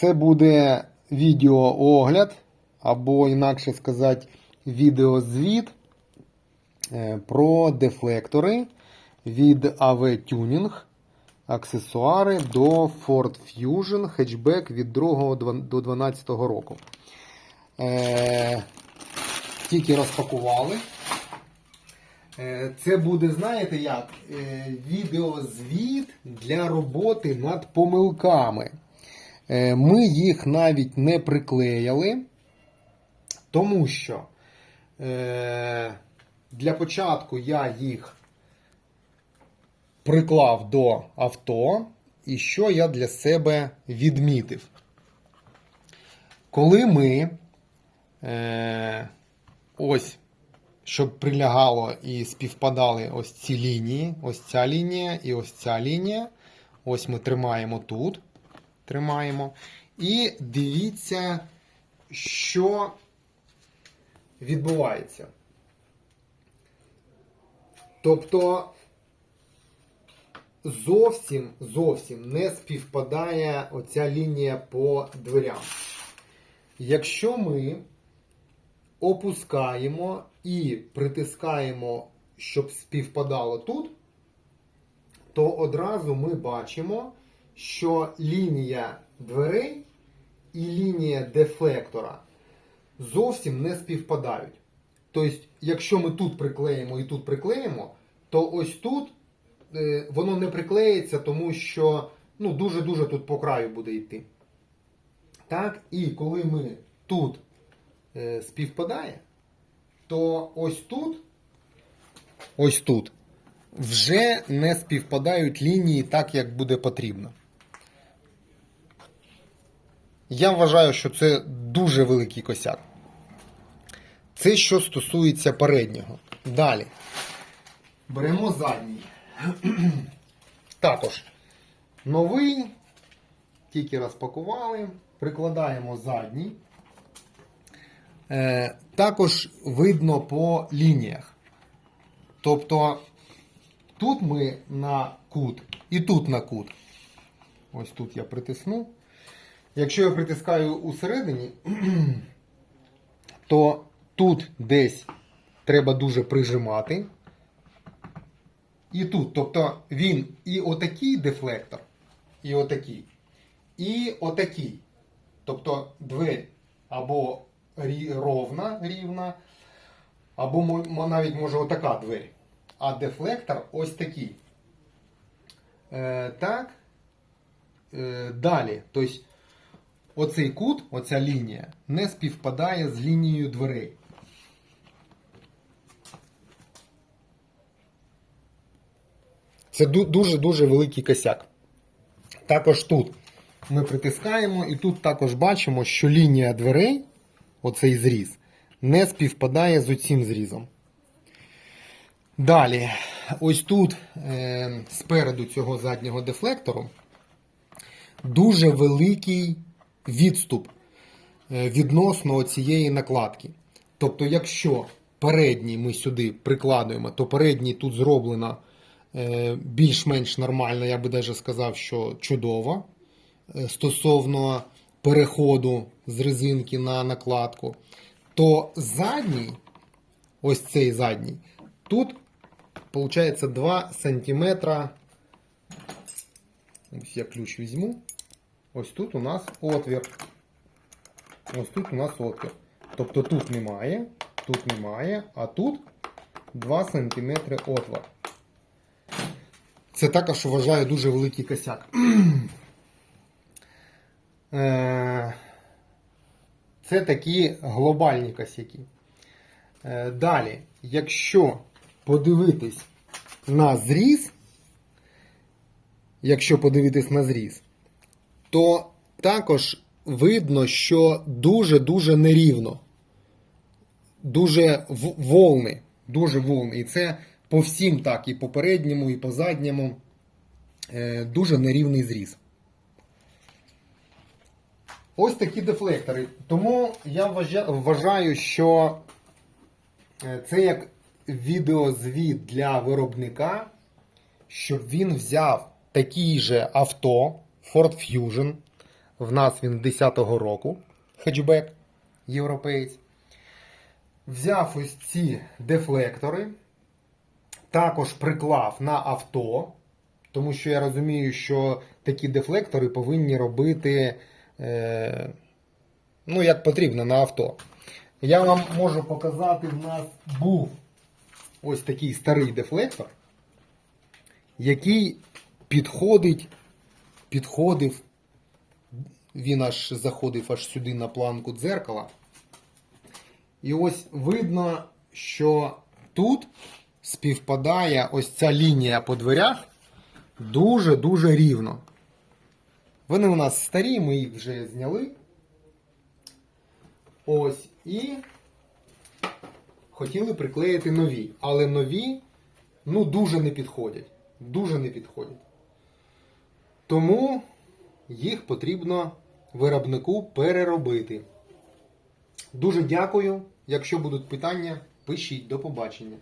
Це буде відеоогляд, або, інакше сказати, відеозвіт е, про дефлектори від AV Tuning, аксесуари до Ford Fusion хетчбек від 2 до 12 року. Е, Тільки розпакували. Е, Це буде, знаєте як, відеозвіт для роботи над помилками. Е, Ми їх навіть не приклеїли, тому що е, для початку я їх приклав до авто, і що я для себе відмітив. Коли ми е, ось щоб прилягало і співпадали ось ці лінії, ось ця лінія і ось ця лінія. Ось ми тримаємо тут. Тримаємо. І дивіться, що відбувається. Тобто зовсім зовсім не співпадає оця лінія по дверям. Якщо ми опускаємо і притискаємо, щоб співпадало тут, то одразу ми бачимо, що лінія дверей і лінія дефлектора зовсім не співпадають. Тобто, якщо ми тут приклеїмо і тут приклеїмо, то ось тут е, воно не приклеїться, тому що ну, дуже-дуже тут по краю буде йти. Так, і коли ми тут е, співпадає, то ось тут, ось тут, вже не співпадають лінії так, як буде потрібно. Я вважаю, що це дуже великий косяк. Це що стосується переднього. Далі. Беремо задній. Також новий, тільки розпакували, прикладаємо задній. Е, також видно по лініях. Тобто тут ми на кут і тут на кут. Ось тут я притисну. Якщо я притискаю усередині, то тут десь треба дуже прижимати. І тут. Тобто він і отакий дефлектор, і отакий, і отакий. Тобто двері або ровна, рівна, або навіть може отака двері. А дефлектор ось такий. Е, так. Е, далі. Тобто, оцей кут, оця лінія, не співпадає з лінією дверей. Це дуже-дуже великий косяк. Також тут ми притискаємо, і тут також бачимо, що лінія дверей, оцей зріз, не співпадає з оцим зрізом. Далі, ось тут е, спереду цього заднього дефлектору дуже великий відступ е, відносно цієї накладки. Тобто, якщо передній ми сюди прикладуємо, то передній тут зроблено е, більш-менш нормально, я би навіть сказав, що чудово е, стосовно переходу з резинки на накладку, то задній, ось цей задній, тут виходить 2 см. Ось я ключ візьму. Ось тут у нас отвір. Ось тут у нас отвір. Тобто тут немає, тут немає, а тут 2 см отвір. Це також вважаю дуже великий косяк. Е, Це такі глобальні косяки. Е, Далі, якщо подивитись на зріз, якщо подивитись на зріз, то також видно, що дуже-дуже нерівно. Дуже волни. Дуже волни. І це по всім так, і по передньому, і по задньому. Е, Дуже нерівний зріз. Ось такі дефлектори. Тому я вважаю, що е, це як відеозвіт для виробника, щоб він взяв такий же авто Ford Fusion В нас він 10-го року. Хетчбек європеєць. Взяв ось ці дефлектори. Також приклав на авто. Тому що я розумію, що такі дефлектори повинні робити е, ну, як потрібно на авто. Я вам можу показати, в нас був ось такий старий дефлектор, який підходить, підходив, він аж заходив аж сюди на планку дзеркала. І ось видно, що тут співпадає ось ця лінія по дверях дуже-дуже рівно. Вони у нас старі, ми їх вже зняли. Ось і хотіли приклеїти нові, але нові ну дуже не підходять. Дуже не підходять. Тому їх потрібно виробнику переробити. Дуже дякую. Якщо будуть питання, пишіть. До побачення.